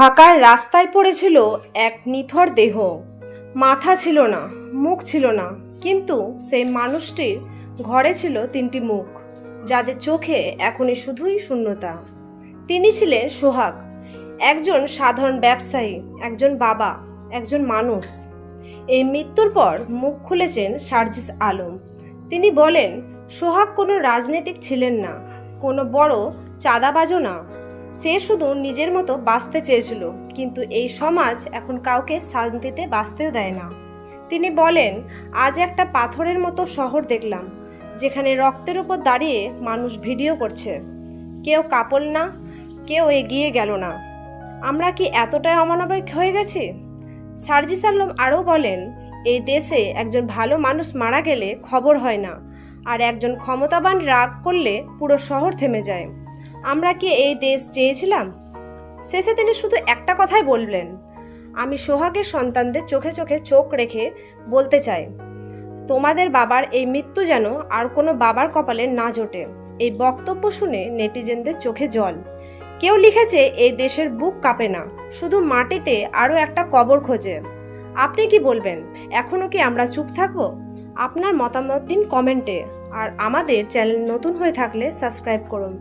ঢাকার রাস্তায় পড়েছিল এক নিথর দেহ। মাথা ছিল না, মুখ ছিল না, কিন্তু সেই মানুষটির ঘরে ছিল তিনটি মুখ, যাদের চোখে এখনই শুধুই শূন্যতা। তিনি ছিলেন সোহাগ, একজন সাধারণ ব্যবসায়ী, একজন বাবা, একজন মানুষ। এই মৃত্যুর পর মুখ খুলেছেন সার্জিস আলম। তিনি বলেন, সোহাগ কোনো রাজনীতিক ছিলেন না, কোনো বড় চাঁদাবাজও না। সে শুধু নিজের মতো বাঁচতে চেয়েছিল, কিন্তু এই সমাজ এখন কাউকে শান্তিতে বাঁচতেও দেয় না। তিনি বলেন, আজ একটা পাথরের মতো শহর দেখলাম, যেখানে রক্তের উপর দাঁড়িয়ে মানুষ ভিডিও করছে। কেউ কাপল না, কেউ এগিয়ে গেল না। আমরা কি এতটাই অমানবিক হয়ে গেছি? সার্জিস আলম আরও বলেন, এই দেশে একজন ভালো মানুষ মারা গেলে খবর হয় না, আর একজন ক্ষমতাবান রাগ করলে পুরো শহর থেমে যায়। আমরা কি এই দেশ চেয়েছিলাম? শেষে তিনি শুধু একটা কথাই বললেন, আমি সোহাগের সন্তানদের চোখে চোখে চোখ রেখে বলতে চাই, তোমাদের বাবার এই মৃত্যু যেন আর কোনো বাবার কপালে না জোটে। এই বক্তব্য শুনে নেটিজেনদের চোখে জল। কেউ লিখেছে, এই দেশের বুক কাঁপে না, শুধু মাটিতে আরও একটা কবর খোঁজে। আপনি কি বলবেন এখনও কি আমরা চুপ থাকব? আপনার মতামত দিন কমেন্টে, আর আমাদের চ্যানেল নতুন হয়ে থাকলে সাবস্ক্রাইব করুন।